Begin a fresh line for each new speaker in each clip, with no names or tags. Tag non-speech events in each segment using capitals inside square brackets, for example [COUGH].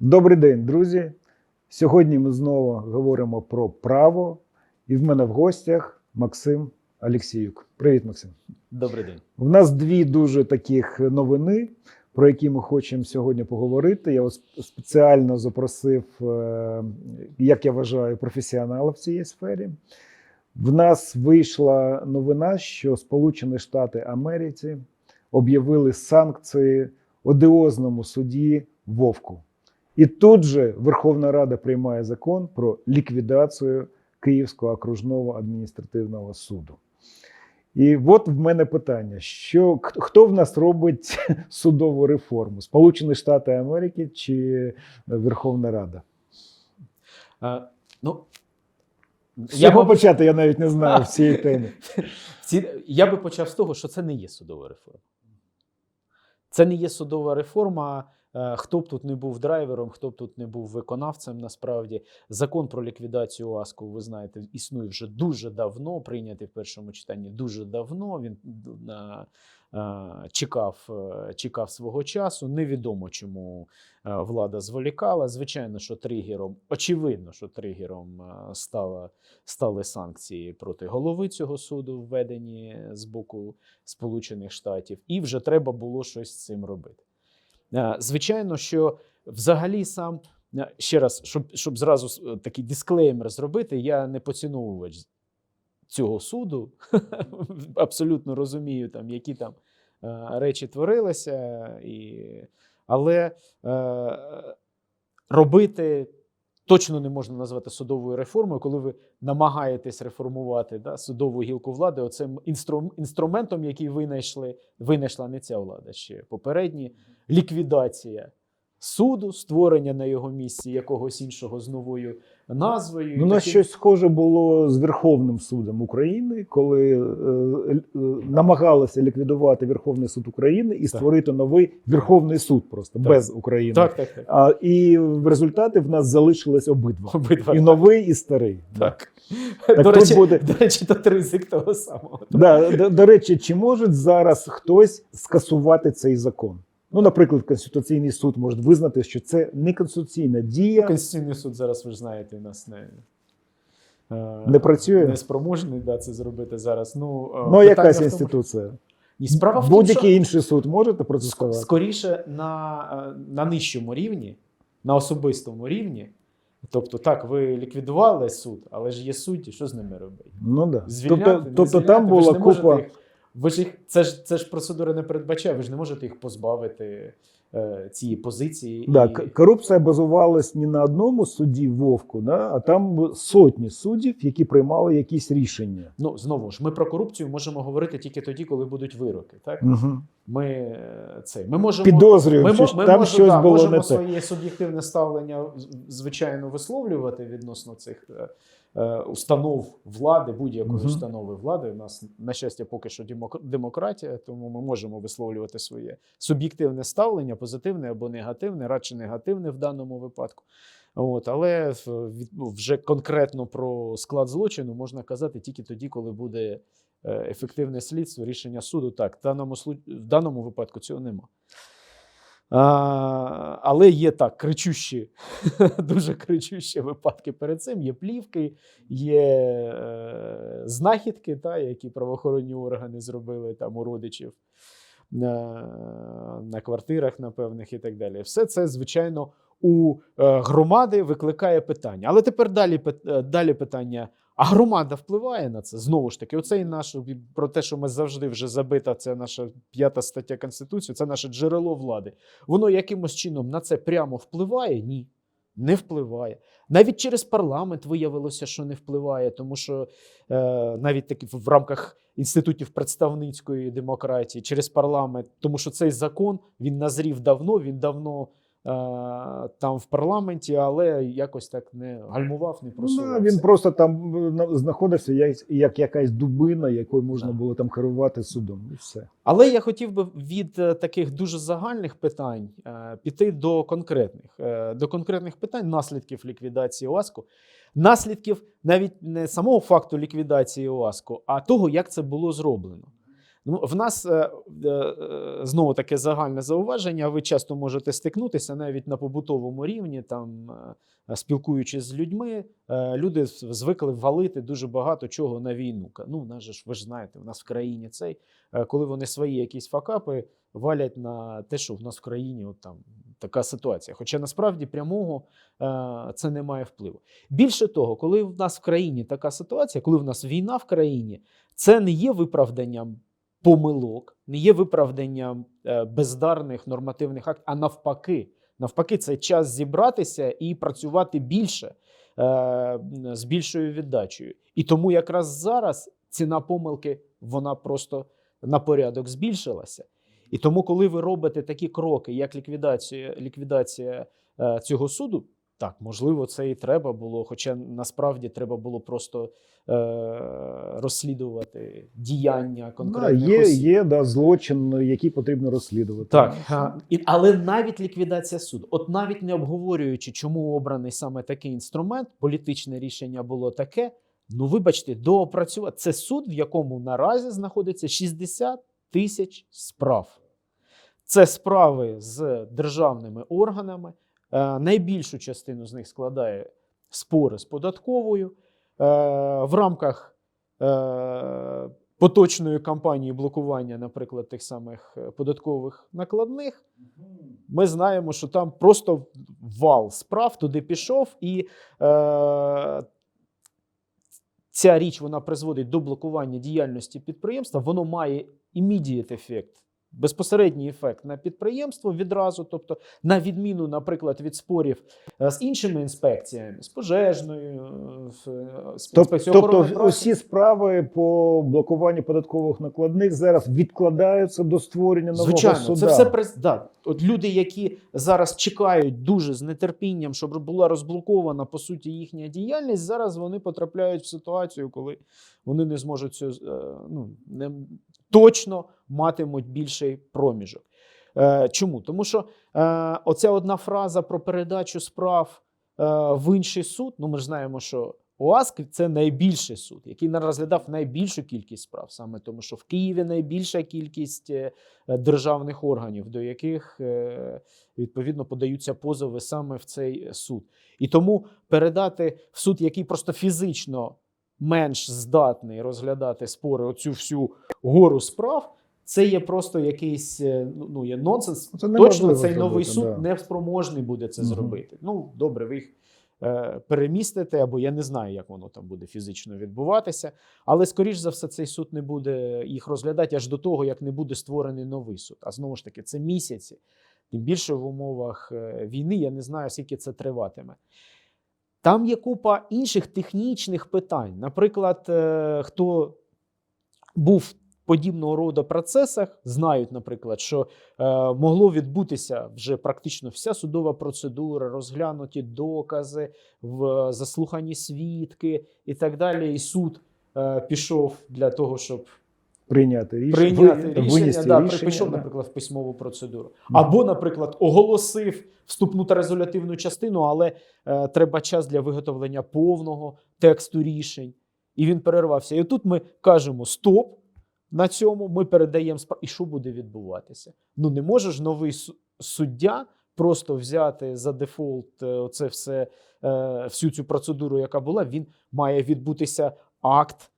Добрий день, друзі. Сьогодні ми знову говоримо про право, і в мене в гостях Максим Алексіюк. Привіт, Максим.
Добрий день.
У нас дві дуже таких новини, про які ми хочемо сьогодні поговорити. Я ось спеціально запросив, е, як я вважаю, професіонала в цій сфері. В нас вийшла новина, що Сполучені Штати Америці об'явили санкції одіозному суді Вовку. І тут же Верховна Рада приймає закон про ліквідацію Київського окружного адміністративного суду. І от в мене питання: що хто в нас робить [LAUGHS] судову реформу? Сполучені Штати Америки чи Верховна Рада?
А, ну,
З
я,
чого
мабуть,
почати, я навіть не знаю в цій темі.
я би почав з того, що це не є судова реформа. Це не є судова реформа. Е, Хто б тут не був драйвером, хто б тут не був виконавцем, насправді закон про ліквідацію ОАСКу, ви знаєте, існує вже дуже давно, прийнятий в першому читанні дуже давно. Він е, е, чекав, чекав свого часу. Невідомо, чому влада зволікала. Звичайно, що тригером, очевидно, що тригером стала, стали санкції проти голови цього суду, введені з боку Сполучених Штатів, і вже треба було щось з цим робити. Е, Звичайно, що взагалі сам е, ще раз, щоб, щоб зразу е, такий дисклеймер зробити, я не поціновувач цього суду. [LAUGHS] Абсолютно розумію, там, які там речі творилися, і... але е, робити точно не можна назвати судовою реформою, коли ви намагаєтесь реформувати да, судову гілку влади, оцим інстру, інструментом, який винайшли, винайшла не ця влада ще попередні. Ліквідація суду, створення на його місці якогось іншого з новою назвою.
Ну, на
таким-
щось схоже було з Верховним судом України, коли е, е, намагалися ліквідувати Верховний суд України і
Так.
створити новий Верховний суд просто
Так.
без України.
Так, так, так.
А, і в результаті в нас залишились обидва.
Обидва.
І новий, і старий.
Так.
Так
до,
тут
речі,
буде-
до речі, тут ризик того самого.
Да, до, до речі, чи може зараз хтось скасувати цей закон? Ну, наприклад, Конституційний суд може визнати, що це не конституційна дія.
Конституційний суд зараз, ви ж знаєте, у нас не, е,
Не працює?
Не спроможний да, це зробити зараз. Ну, е,
Ну, якась
тому-
інституція.
Ні, справа в
Будь-який інший суд можете протестувати?
скоріше на, е, на нижчому рівні, на особистому рівні. Тобто, так, ви ліквідували суд, але ж є судді, що з ними робити?
Ну да.
Звільняти,
Тобто, тобто
звільняти?
там була купа.
Їх, ви ж їх, це, ж, це ж процедура не передбачає, ви ж не можете їх позбавити е, цієї позиції.
Да,
і...
корупція базувалась не на одному суді Вовку, да, а там сотні суддів, які приймали якісь рішення.
Ну, знову ж, ми про корупцію можемо говорити тільки тоді, коли будуть вироки. Так?
Угу.
Ми, е, це, ми можемо,
Підозрюємо,
ми,
що
ми
там
може-
щось
да,
було
можемо
не те.
своє суб'єктивне ставлення, звичайно, висловлювати відносно цих е, установ влади, будь-якої установи влади. У нас, на щастя, поки що демократія, тому ми можемо висловлювати своє суб'єктивне ставлення, позитивне або негативне, радше негативне в даному випадку. От, але ну, вже конкретно про склад злочину можна казати тільки тоді, коли буде е, ефективне слідство, рішення суду. Так, в даному, в даному випадку цього нема. А, але є так, кричущі, [LAUGHS] дуже кричущі випадки перед цим. Є плівки, є е, знахідки, та, які правоохоронні органи зробили там у родичів на, на квартирах, на певних і так далі. Все це, звичайно, у е, громади викликає питання. Але тепер далі, е, далі питання. А громада впливає на це знову ж таки. Оцей наш про те, що ми завжди вже забита. Це наша п'ята стаття Конституції, це наше джерело влади. Воно якимось чином на це прямо впливає? Ні, не впливає. Навіть через парламент виявилося, що не впливає, тому що е, навіть таки в рамках інститутів представницької демократії через парламент, тому що цей закон він назрів давно, він давно. Е, Там в парламенті, але якось так не гальмував, не
Ну, він просто там е, знаходився як, як якась дубина, якою можна
Так.
було там керувати судом. І все.
Але я хотів би від е, таких дуже загальних питань піти до конкретних, до конкретних питань наслідків ліквідації ОАСКу, наслідків навіть не самого факту ліквідації ОАСКу, а того, як це було зроблено. Ну, в нас е, е, е, знову таке загальне зауваження. Ви часто можете стикнутися навіть на побутовому рівні, там спілкуючись з людьми, люди звикли валити дуже багато чого на війну. Ну, нас ж ви ж знаєте, в нас в країні цей, коли вони свої якісь факапи валять на те, що в нас в країні от там така ситуація. Хоча насправді прямого це не має впливу. Більше того, коли в нас в країні така ситуація, коли в нас війна в країні, це не є виправданням помилок, не є виправданням е, бездарних нормативних актів, а навпаки, навпаки, це час зібратися і працювати більше е, з більшою віддачею. І тому якраз зараз ціна помилки вона просто на порядок збільшилася. І тому, коли ви робите такі кроки, як ліквідація, ліквідація е, цього суду, так, можливо, це і треба було, хоча насправді треба було просто е, розслідувати діяння
Да, є,
осіб.
є да, злочин, який потрібно розслідувати.
Так, а, і, але навіть ліквідація суду, от навіть не обговорюючи, чому обраний саме такий інструмент, політичне рішення було таке. Ну, вибачте, доопрацювати. Це суд, в якому наразі знаходиться 60 тисяч справ. Це справи з державними органами. Е, найбільшу частину з них складає спори з податковою. Е, в рамках е, поточної кампанії блокування, наприклад, тих самих податкових накладних, ми знаємо, що там просто вал справ туди пішов, і ця річ вона призводить до блокування діяльності підприємства. Воно має immediate ефект. Безпосередній ефект на підприємство відразу, тобто, на відміну, наприклад, від спорів е, з іншими інспекціями, з пожежною, е, з е, інспекцією охорони
Тобто усі справи по блокуванню податкових накладних зараз відкладаються до створення нового
Звичайно,
суда.
це все прес... да. От люди, які зараз чекають дуже з нетерпінням, щоб була розблокована по суті їхня діяльність. Зараз вони потрапляють в ситуацію, коли вони не зможуть е, ну, не, точно матимуть більший проміжок. Е, чому? Тому що е, оця одна фраза про передачу справ е, в інший суд. Ну, ми ж знаємо, що ОАСК це найбільший суд, який розглядав найбільшу кількість справ, саме тому, що в Києві найбільша кількість державних органів, до яких відповідно подаються позови саме в цей суд. І тому передати в суд, який просто фізично менш здатний розглядати спори, оцю всю гору справ. Це є просто якийсь е, ну, ну, є нонсенс.
Це
Точно цей новий суд
да.
не спроможний буде це
Мгм.
зробити. Ну, добре, ви їх е, перемістите, або я не знаю, як воно там буде фізично відбуватися. Але, скоріш за все, цей суд не буде їх розглядати аж до того, як не буде створений новий суд. А знову ж таки, це місяці. Тим більше в умовах е, війни я не знаю, скільки це триватиме. Там є купа інших технічних питань. Наприклад, е, хто був подібного роду процесах, знають, наприклад, що е, могло відбутися вже практично вся судова процедура, розглянуті докази, заслухані свідки і так далі. І суд е, пішов для того, щоб
Прийняти рішення,
прийняти рішення,
винести
да,
рішення,
пішов,
да.
наприклад, в письмову процедуру. Або, наприклад, оголосив вступну та резолютивну частину, але е, треба час для виготовлення повного тексту рішень. І він перервався. І тут ми кажемо: стоп. На цьому ми передаємо справу. І що буде відбуватися? Ну не може ж новий суддя просто взяти за дефолт е, оце все, е, всю цю процедуру, яка була. Він має відбутися акт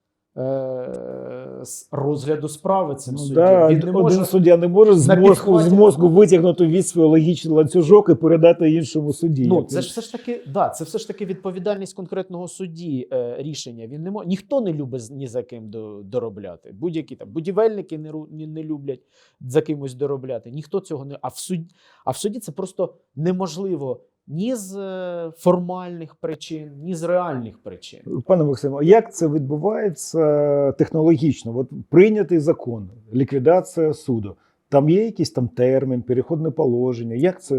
з розгляду справи цим
Ну,
суддям.
да,
Він не
один
може
суддя не може з мозку, з мозку витягнути від свій логічний ланцюжок і передати іншому судді.
Ну, це ж все ж таки, да, це все ж таки відповідальність конкретного судді е, рішення. Він не може, ніхто не любить ні за ким до, доробляти. Будь-які там будівельники не, не, не люблять за кимось доробляти. Ніхто цього не. А в суді, а в суді це просто неможливо ні з е, формальних причин, ні з реальних причин.
Пане Максиме, як це відбувається технологічно? От прийнятий закон, ліквідація суду. Там є якийсь там термін, переходне положення. Як це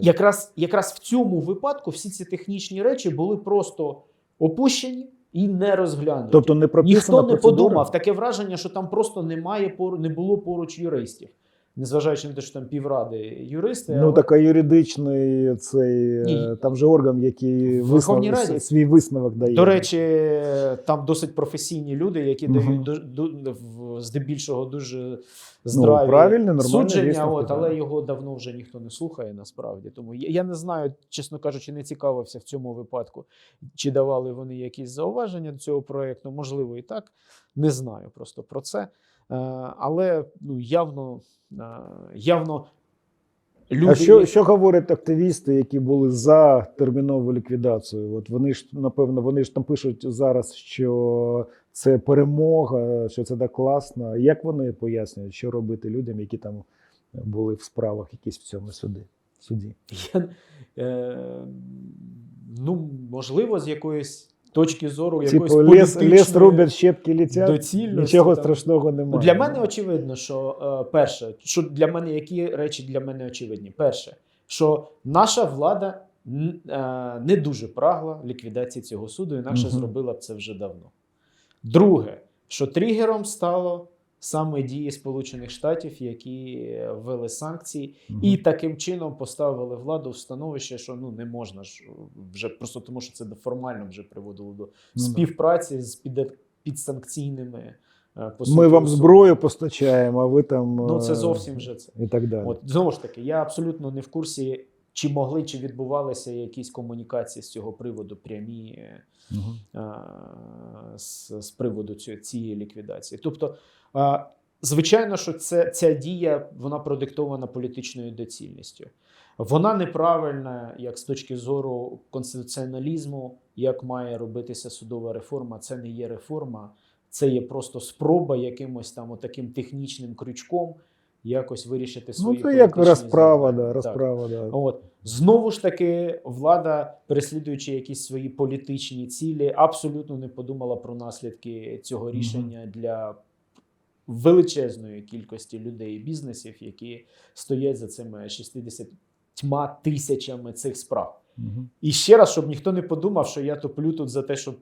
Якраз, якраз в цьому випадку всі ці технічні речі були просто опущені і не розглянуті.
тобто не прописана
Ніхто не
процедура?
подумав. Таке враження, що там просто немає пору- не було поруч юристів. Незважаючи на те, що там півради юристи.
Ну,
але-
така юридичний цей е,
Ні.
там же орган, який
Верховній
висновок,
Раді?
свій висновок дає.
До речі, там досить професійні люди, які
Мгм.
дають ду- здебільшого дуже здраві
Ну, правильно,
судження,
висновки,
от, але
так.
його давно вже ніхто не слухає насправді. Тому я, я не знаю, чесно кажучи, не цікавився в цьому випадку, чи давали вони якісь зауваження до цього проєкту. Можливо, і так. Не знаю просто про це. Е, Але ну, явно, е, явно люди.
А що, що говорять активісти, які були за термінову ліквідацію? От вони ж напевно, вони ж там пишуть зараз, що це перемога, що це так класно. Як вони пояснюють, що робити людям, які там були в справах якісь в цьому суді? суді?
Я, е, ну, можливо, з якоїсь точки зору, якоїсь
Типу, ліс,
політичної
ліс рубять, щепки літять,
доцільності,
нічого
там.
страшного
Ну,
немає.
Для мене очевидно, що е, перше, що для мене які речі для мене очевидні? Перше, що наша влада е, не дуже прагла ліквідації цього суду, інакше
угу.
зробила б це вже давно. Друге, що тригером стало саме дії Сполучених Штатів, які е, ввели санкції,
Мгм.
і таким чином поставили владу в становище, що ну не можна ж вже просто тому, що це формально вже приводило до
Ну,
співпраці з під, підсанкційними е, по
Ми вам зброю постачаємо, а ви там
Ну це
е,
зовсім вже це.
і так далі.
От знову ж таки, я абсолютно не в курсі, чи могли, чи відбувалися якісь комунікації з цього приводу прямі е,
Мгм.
е, з, з приводу цієї, ліквідації. Тобто, е, звичайно, що це, ця дія вона продиктована політичною доцільністю. Вона неправильна як з точки зору конституціоналізму, як має робитися судова реформа. Це не є реформа, це є просто спроба якимось там таким технічним крючком якось вирішити
Ну, це як розправа, да, розправа, да.
От знову ж таки, влада, переслідуючи якісь свої політичні цілі, абсолютно не подумала про наслідки цього рішення для величезної кількості людей і бізнесів, які стоять за цими 60 тисячами цих справ.
Мгм.
І ще раз, щоб ніхто не подумав, що я топлю тут за те, щоб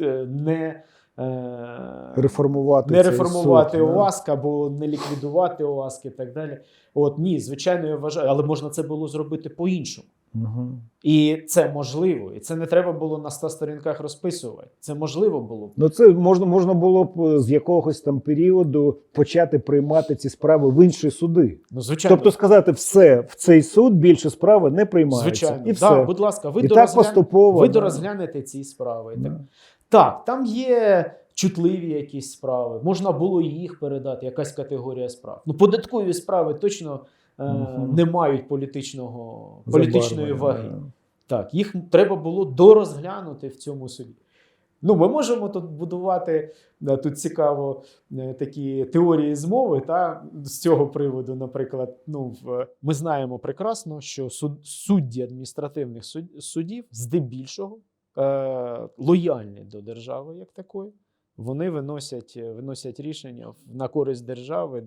е, не, е,
Реформувати
не реформувати
суд.
ОАСК або не ліквідувати ОАСК і так далі. От ні, звичайно, я вважаю, але можна це було зробити по-іншому.
Мгм.
І це можливо. І це не треба було на 100 сторінках розписувати. Це можливо було. б.
Ну, це можна, можна було б е, з якогось там періоду почати приймати ці справи в інші суди.
Ну, звичайно,
Тобто сказати, все, в цей суд більше справи не приймаються.
звичайно.
І
Да, будь ласка, ви,
і так поступово.
ви
да.
дорозглянете ці справи. Так. Так, там є чутливі якісь справи. Можна було їх передати, якась категорія справ. Ну, податкові справи точно
Мгм.
не мають політичного, політичної ваги.
да.
Так, їх треба було дорозглянути в цьому суді. Ну, ми можемо тут будувати е, тут цікаво е, такі теорії змови та з цього приводу, наприклад, ну в ми знаємо прекрасно, що суд, судді адміністративних суд- судів здебільшого е, лояльні до держави як такої. Вони виносять, е, виносять рішення на користь держави,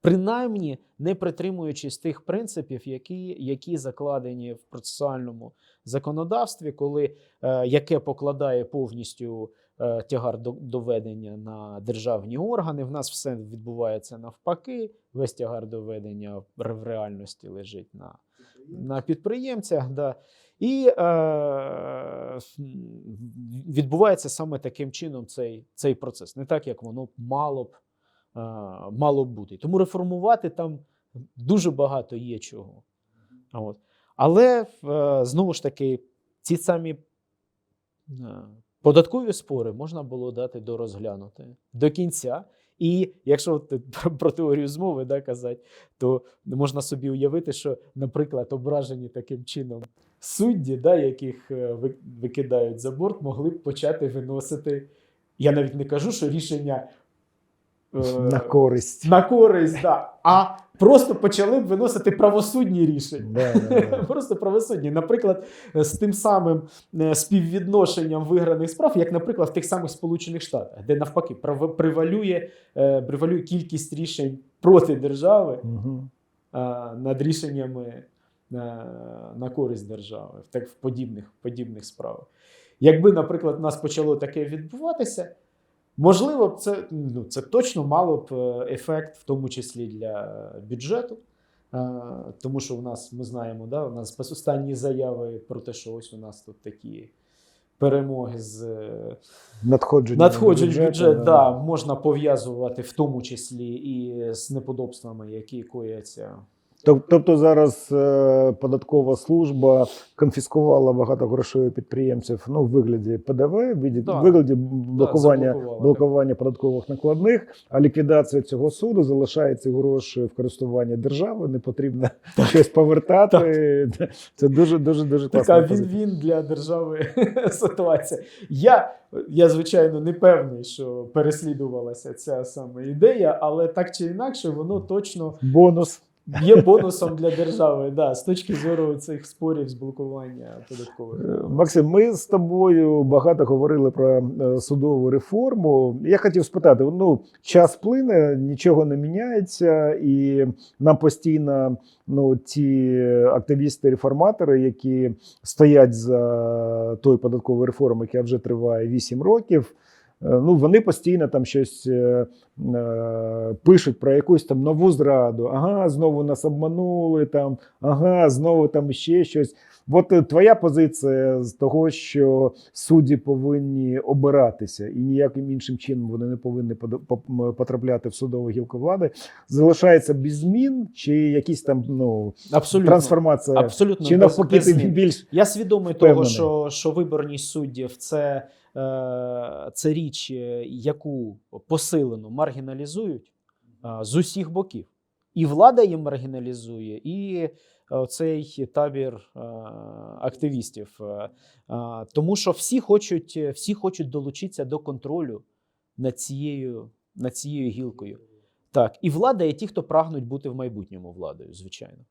принаймні не притримуючись тих принципів, які, які закладені в процесуальному законодавстві, коли е, яке покладає повністю е, тягар до- доведення на державні органи. В нас все відбувається навпаки. Весь тягар доведення в реальності лежить на, на підприємцях. Да. І е, відбувається саме таким чином цей, цей процес, не так, як воно мало б, е, мало б бути. Тому реформувати там дуже багато є чого. От. Але е, знову ж таки, ці самі е, податкові спори можна було дати до розглянути до кінця. І якщо [LAUGHS] про, теорію змови да, казати, то можна собі уявити, що, наприклад, ображені таким чином судді, да, яких е, викидають за борт, могли б почати виносити. Я навіть не кажу, що рішення
На користь.
на користь, да, а просто почали б виносити правосудні рішення.
Да, да, да. [LAUGHS]
Просто правосудні. Наприклад, з тим самим е, співвідношенням виграних справ, як, наприклад, в тих самих Сполучених Штатах, де навпаки превалює, е, превалює кількість рішень проти держави е, над рішеннями е, на користь держави в так в подібних, подібних справах. Якби, наприклад, у нас почало таке відбуватися, Можливо, це, ну, це точно мало б е, ефект, в тому числі для бюджету. Е, Тому що у нас, ми знаємо, да, у нас останні заяви про те, що ось у нас тут такі перемоги з е,
Надходження
надходжень
бюджету,
бюджет, да, можна пов'язувати в тому числі і з неподобствами, які кояться.
Тоб- Тобто зараз е, податкова служба конфіскувала багато грошей підприємців ну, в вигляді ПДВ, в вигляді, блокування, блокування податкових накладних, а ліквідація цього суду залишає ці гроші в користуванні держави, не потрібно щось повертати. [LAUGHS] Це дуже дуже дуже
Така він-він для держави [LAUGHS] ситуація. Я, я, звичайно, не певний, що переслідувалася ця саме ідея, але так чи інакше, воно точно
Бонус.
Є бонусом для держави. Да, з точки зору цих спорів з блокування податкових.
Е, Максим, ми з тобою багато говорили про е, судову реформу. Я хотів спитати: ну, час плине, нічого не міняється, і нам постійно ну, ті активісти-реформатори, які стоять за тою податковою реформою, яка вже триває 8 років. Е, Ну, вони постійно там щось е, е, пишуть про якусь там нову зраду. Ага, знову нас обманули там, ага, знову там ще щось. От е, твоя позиція з того, що судді повинні обиратися, і ніяким іншим чином вони не повинні потрапляти в судову гілку влади, залишається без змін, чи якісь там ну
Абсолютно.
трансформація,
Абсолютно
чи навпаки ти більш
Я свідомий
Впевнений.
того, що, що виборність суддів це, е, це річ, е, яку посилено маргіналізують з усіх боків. І влада її маргіналізує, і цей табір е, активістів. Е, е, Тому що всі хочуть, всі хочуть долучитися до контролю над цією, над цією гілкою. Так, і влада є ті, хто прагнуть бути в майбутньому владою, звичайно.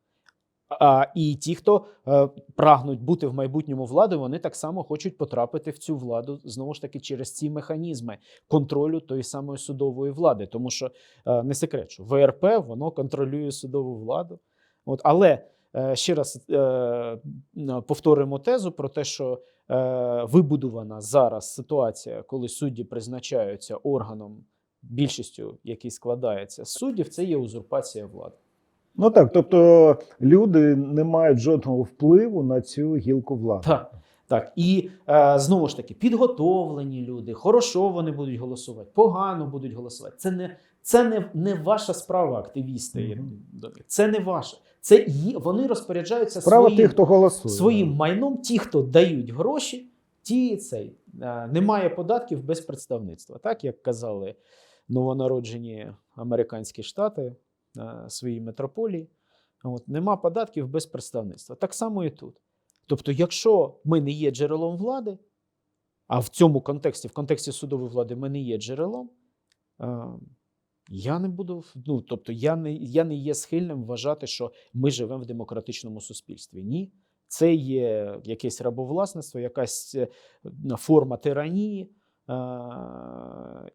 А, і ті, хто е, прагнуть бути в майбутньому владою, вони так само хочуть потрапити в цю владу знову ж таки через ці механізми контролю тої самої судової влади. Тому що е, не секрет, що ВРП воно контролює судову владу. От, але е, ще раз е, повторимо тезу про те, що е, вибудована зараз ситуація, коли судді призначаються органом, більшістю, який складається з суддів, це є узурпація влади.
ну так. Тобто люди не мають жодного впливу на цю гілку влади.
Так, так. І е, знову ж таки, підготовлені люди, хорошо вони будуть голосувати, погано будуть голосувати. Це не, це не, не ваша справа, активісти.
Мгм.
Це не ваша. Це є, вони розпоряджаються
Справа
своїм,
тих, хто голосує.
своїм майном. Ті, хто дають гроші, ті цей е, немає податків без представництва. Так як казали новонароджені американські штати е, своїй метрополії. От, нема податків без представництва. Так само і тут. Тобто, якщо ми не є джерелом влади, а в цьому контексті, в контексті судової влади, ми не є джерелом, е, я не буду, ну, тобто, я не, я не є схильним вважати, що ми живемо в демократичному суспільстві. Ні. Це є якесь рабовласництво, якась е, форма тиранії.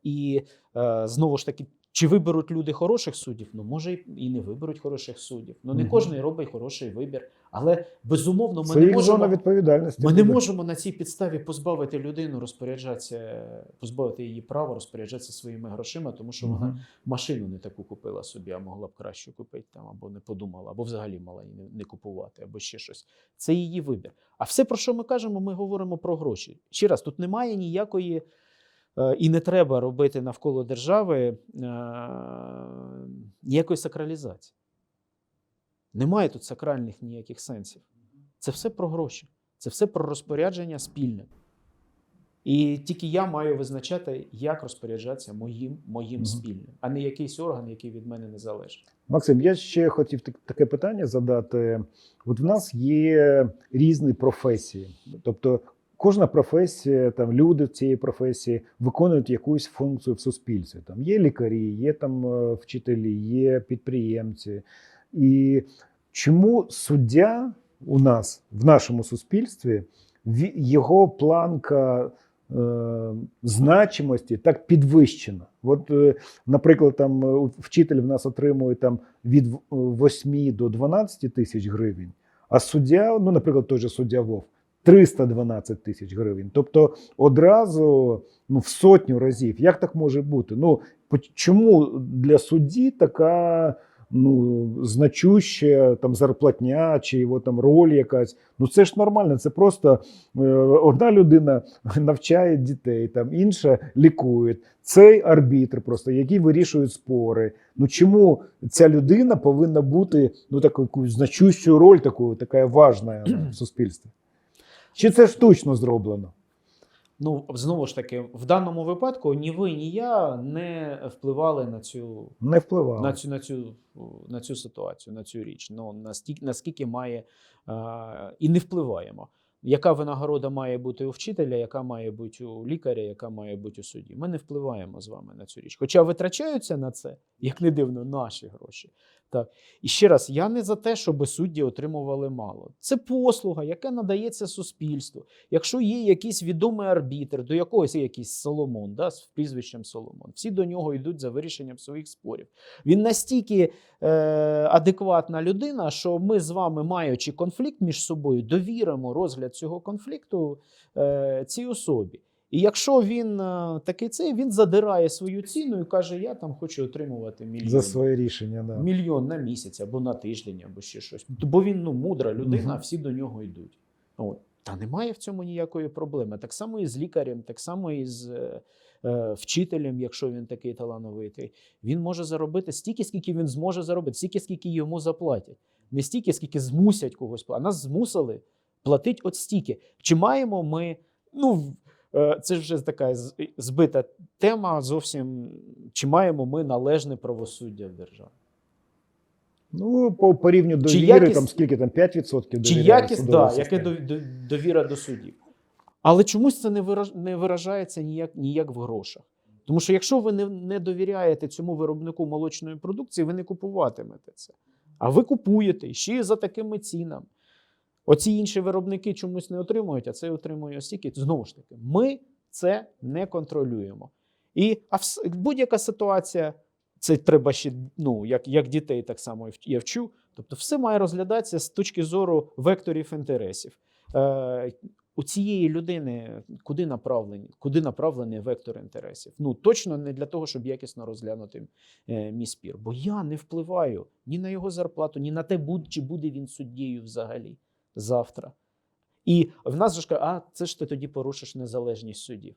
І е, знову ж таки, чи виберуть люди хороших суддів? Ну, може, і- не виберуть хороших суддів. Ну, не
Мгм.
кожен робить хороший вибір. Але безумовно, ми
Це
не можемо.
зона відповідальності.
Ми не можемо на цій підставі позбавити людину розпоряджатися, позбавити її права розпоряджатися своїми грошима, тому що вона машину не таку купила собі, а могла б краще купити там, або не подумала, або взагалі мала її не, не купувати, або ще щось. Це її вибір. А все, про що ми кажемо, ми говоримо про гроші. Ще раз, тут немає ніякої. Е, І не треба робити навколо держави е, ніякої сакралізації. Немає тут сакральних ніяких сенсів. Це все про гроші, це все про розпорядження спільне. І тільки я маю визначати, як розпоряджатися моїм, моїм спільним, а не якийсь орган, який від мене не залежить.
Максим, я ще хотів таке питання задати. От в нас є різні професії, тобто кожна професія, там люди цієї професії виконують якусь функцію в суспільстві. Там є лікарі, є там е, вчителі, є підприємці. І чому суддя у нас в нашому суспільстві його планка е, значимості так підвищена? От, е, наприклад, там е, вчитель в нас отримує там від 8 до 12 тисяч гривень, а суддя, ну, наприклад, той же суддя Вов, 312 тисяч гривень. Тобто одразу ну, в сотню разів. Як так може бути? Ну чому для судді така ну, значуща там зарплатня чи його там роль якась? Ну це ж нормально. Це просто е, одна людина навчає дітей, там інша лікує. Цей арбітр, просто який вирішує спори. Ну чому ця людина повинна бути ну таку значущу роль, таку така важна в [CLEARS THROAT] суспільстві? Чи це штучно зроблено?
Ну, знову ж таки, в даному випадку ні ви, ні я не впливали на цю
Не впливало.
на цю, на цю, на цю ситуацію, на цю річ. Ну, настільки, наскільки має а, і не впливаємо. Яка винагорода має бути у вчителя, яка має бути у лікаря, яка має бути у суді? Ми не впливаємо з вами на цю річ. Хоча витрачаються на це, як не дивно, наші гроші. Так. І ще раз, я не за те, щоб судді отримували мало. Це послуга, яка надається суспільству. Якщо є якийсь відомий арбітр, до якогось є якийсь Соломон, да, з прізвищем Соломон, всі до нього йдуть за вирішенням своїх спорів. Він настільки е, адекватна людина, що ми з вами, маючи конфлікт між собою, довіримо розгляд цього конфлікту е, цій особі. І якщо він е, такий цей, він задирає свою ціну і каже: Я там хочу отримувати мільйон.
За своє рішення, да.
Мільйон на місяць або на тиждень, або ще щось. Бо він ну, мудра людина,
Мгм.
всі до нього йдуть. От. Та немає в цьому ніякої проблеми. Так само і з лікарем, так само і з е, е, вчителем, якщо він такий талановитий. Він може заробити стільки, скільки він зможе заробити, стільки, скільки йому заплатять. Не стільки, скільки змусять когось. А нас змусили платити от стільки. Чи маємо ми. Ну, це ж вже така збита тема зовсім. Чи маємо ми належне правосуддя в державі?
Ну, по, по рівню довіри,
якість-
там скільки там 5% довіри.
Чи якість, да, яке дов- дов- довіра до судів. Але чомусь це не вираж- не виражається ніяк, ніяк в грошах. Тому що якщо ви не, не довіряєте цьому виробнику молочної продукції, ви не купуватимете це. А ви купуєте ще й за такими цінами. Оці інші виробники чомусь не отримують, а це отримує стільки. Знову ж таки, ми це не контролюємо. І будь-яка ситуація, це треба ще, ну, як, як дітей так само я вчу. Тобто, все має розглядатися з точки зору векторів інтересів. Е, у цієї людини куди направлені, куди направлений вектор інтересів? Ну точно не для того, щоб якісно розглянути е, мій спір. Бо я не впливаю ні на його зарплату, ні на те, чи буде він суддєю взагалі завтра. І в нас же кажуть, а це ж ти тоді порушиш незалежність суддів.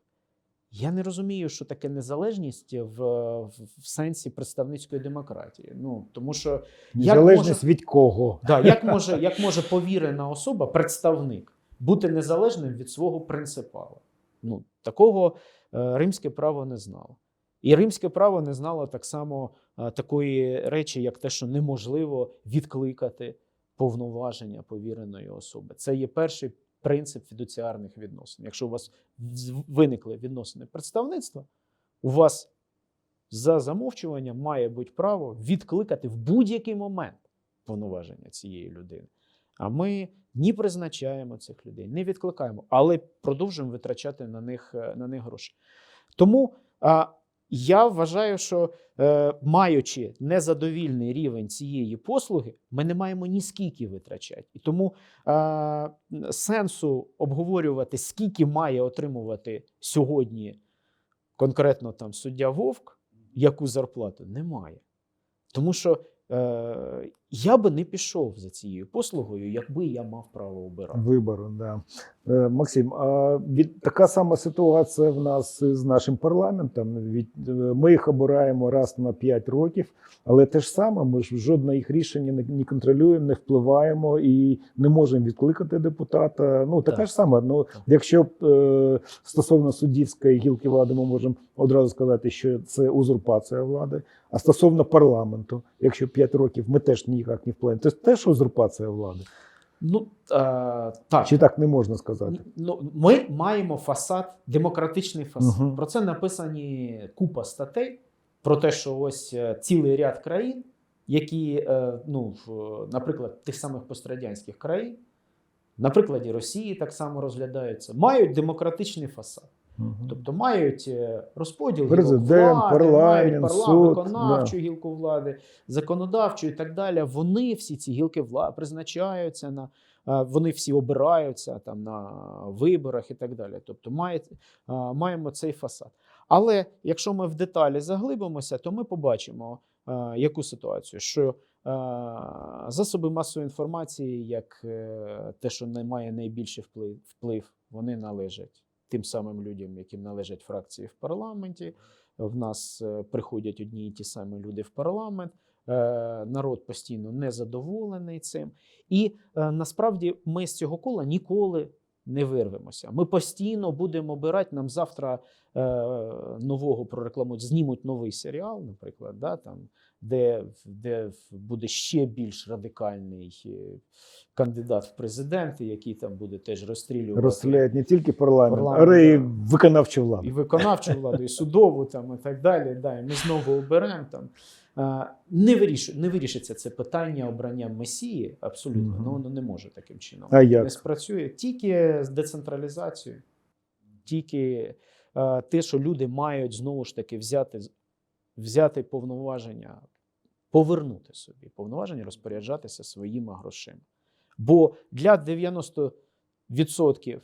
Я не розумію, що таке незалежність в, в, в сенсі представницької демократії. Ну тому що як
Незалежність
може-
від кого?
Да, як, може, як може повірена особа, представник, бути незалежним від свого принципала? Ну, такого е, римське право не знало. І римське право не знало так само е, такої речі, як те, що неможливо відкликати повноваження повіреної особи. Це є перший принцип фідуціарних відносин. Якщо у вас виникли відносини представництва, у вас за замовчуванням має бути право відкликати в будь-який момент повноваження цієї людини. А ми ні призначаємо цих людей, не відкликаємо, але продовжуємо витрачати на них, е, на них гроші. Тому а, я вважаю, що маючи незадовільний рівень цієї послуги, ми не маємо ні скільки витрачати. І тому е, сенсу обговорювати, скільки має отримувати сьогодні конкретно там суддя Вовк, яку зарплату немає. Тому що е, я би не пішов за цією послугою, якби я мав право обирати.
Вибору, да. Е, Максим, а від така сама ситуація в нас з нашим парламентом. Від е, ми їх обираємо раз на 5 років, але те ж саме, ми ж жодне їх рішення не, не контролюємо, не впливаємо і не можемо відкликати депутата. Ну така
Так.
ж сама. Ну якщо е, стосовно суддівської гілки влади, ми можемо одразу сказати, що це узурпація влади. А стосовно парламенту, якщо 5 років ми теж ніяк не впливаємо, це теж узурпація влади.
Ну е, так.
Чи так не можна сказати?
Ну, ми маємо фасад, демократичний фасад.
Мгм.
Про це написані купа статей. Про те, що ось е, цілий ряд країн, які, е, ну, наприклад, тих самих пострадянських країн, на прикладі Росії так само розглядаються, мають демократичний фасад.
Мгм.
Тобто мають е, розподіл
Президент,
гілок влади,
парламент,
мають
суд,
парламент, виконавчу гілку влади, законодавчу і так далі. Вони всі ці гілки влади призначаються на вони всі обираються там на виборах і так далі. Тобто має, маємо цей фасад. Але якщо ми в деталі заглибимося, то ми побачимо а, яку ситуацію, що а, засоби масової інформації, як е, те, що не має найбільший вплив, вплив, вони належать тим самим людям, яким належать фракції в парламенті. В нас е, приходять одні і ті самі люди в парламент. Е, Народ постійно незадоволений цим. І е, насправді ми з цього кола ніколи не вирвемося. Ми постійно будемо обирати. Нам завтра е, нового прорекламують, знімуть новий серіал, наприклад, да, там, де, де буде ще більш радикальний е, кандидат в президенти, який там буде теж розстрілювати
Розстріляють не тільки парламент,
Парламент,
але
да.
виконавчу владу.
і виконавчу владу, і судову там, і так далі. Да, і ми знову оберемо там. А, Не, виріш, не вирішиться це питання обрання месії, абсолютно.
Мгм.
Ну, воно не може таким чином.
А як?
Не спрацює тільки з децентралізацією, тільки е, те, що люди мають знову ж таки взяти, взяти повноваження, повернути собі повноваження, розпоряджатися своїми грошима. Бо для 90%,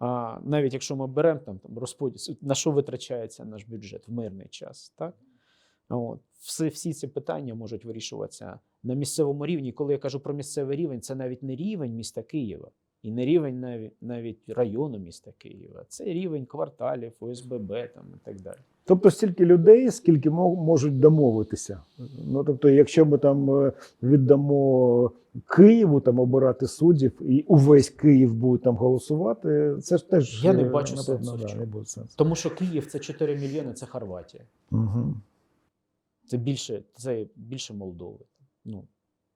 а, навіть якщо ми беремо там, там розподіл, на що витрачається наш бюджет в мирний час, так? От. Всі, всі ці питання можуть вирішуватися на місцевому рівні. Коли я кажу про місцевий рівень, це навіть не рівень міста Києва і не рівень навіть, навіть району міста Києва. Це рівень кварталів, ОСББ там, і так далі.
Тобто стільки людей, скільки мо- можуть домовитися. Ну тобто, якщо ми там е, віддамо Києву там обирати суддів, і увесь Київ буде там голосувати, це ж теж
Я не
е,
бачу
напевно,
сенсу
да, не буде сенсу.
Тому що Київ це 4 мільйони, це Хорватія.
Угу.
Це більше, це більше Молдови. Ну,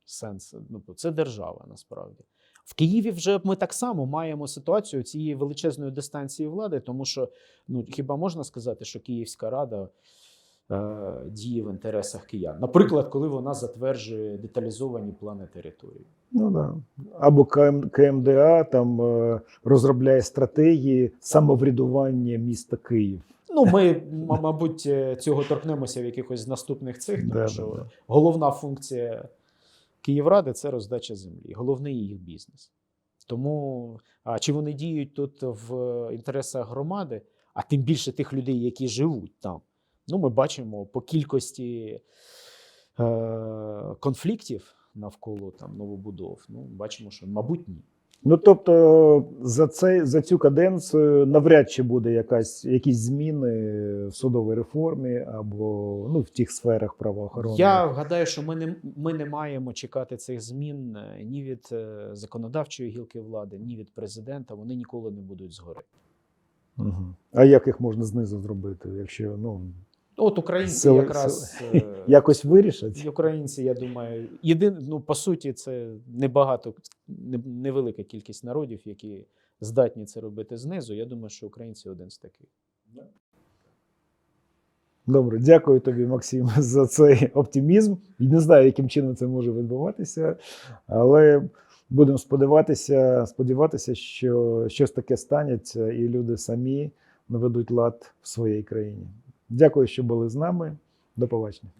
сенс. Ну, це держава насправді. В Києві вже ми так само маємо ситуацію цієї величезної дистанції влади, тому що ну, хіба можна сказати, що Київська рада е, діє в інтересах киян? Наприклад, коли вона затверджує деталізовані плани території.
Ну да. Або КМ, КМДА там е, розробляє стратегії самоврядування міста Київ.
Ну, ми, мабуть, е, цього торкнемося в якихось з наступних цих, тому що головна функція Київради це роздача землі, головний їх бізнес. Тому а чи вони діють тут в інтересах громади, а тим більше тих людей, які живуть там. Ну, ми бачимо по кількості е- конфліктів навколо там новобудов. Ну, бачимо, що, мабуть, ні.
Ну тобто за цей за цю каденцію навряд чи буде якась якісь зміни в судовій реформі або ну в тих сферах правоохорони.
Я гадаю, що ми не, ми не маємо чекати цих змін е, ні від е, законодавчої гілки влади, ні від президента. Вони ніколи не будуть згори.
Угу. А як їх можна знизу зробити, якщо ну
От українці
Сили-
якраз е, [LAUGHS]
якось вирішать?
українці, я думаю, єдин, ну по суті, це небагато, не- невелика кількість народів, які здатні це робити знизу. Я думаю, що українці один з таких.
Добре, дякую тобі, Максим, [LAUGHS] за цей оптимізм. Не знаю, яким чином це може відбуватися, але будемо сподіватися, сподіватися, що щось таке станеться, і люди самі наведуть лад в своїй країні. Дякую, що були з нами. До побачення.